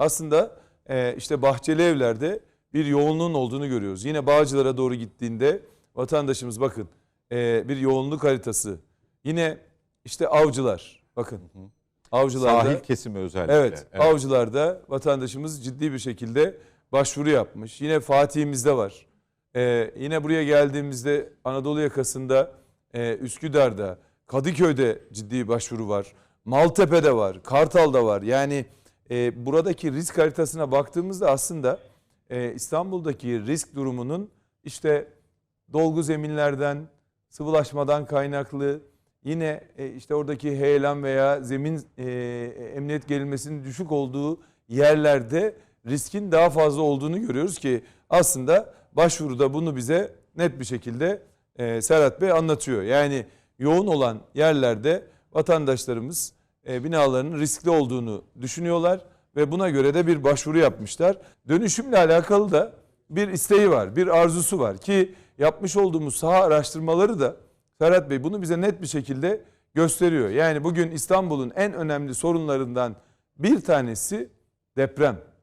aslında e, işte bahçeli evlerde bir yoğunluğun olduğunu görüyoruz. Yine Bağcılar'a doğru gittiğinde vatandaşımız bakın e, bir yoğunluk haritası. Yine işte avcılar bakın avcılarda Sahil kesimi özellikle. Evet, avcılarda vatandaşımız ciddi bir şekilde başvuru yapmış. Yine Fatih'imizde var. Ee, yine buraya geldiğimizde Anadolu yakasında e, Üsküdar'da, Kadıköy'de ciddi başvuru var. Maltepe'de var, Kartal'da var. Yani e, buradaki risk haritasına baktığımızda aslında e, İstanbul'daki risk durumunun işte dolgu zeminlerden, sıvılaşmadan kaynaklı, yine e, işte oradaki heyelan veya zemin e, emniyet gerilmesinin düşük olduğu yerlerde riskin daha fazla olduğunu görüyoruz ki aslında başvuruda bunu bize net bir şekilde e, Serhat Bey anlatıyor. Yani yoğun olan yerlerde vatandaşlarımız e, binalarının riskli olduğunu düşünüyorlar ve buna göre de bir başvuru yapmışlar. Dönüşümle alakalı da bir isteği var, bir arzusu var ki yapmış olduğumuz saha araştırmaları da Ferhat Bey bunu bize net bir şekilde gösteriyor. Yani bugün İstanbul'un en önemli sorunlarından bir tanesi deprem.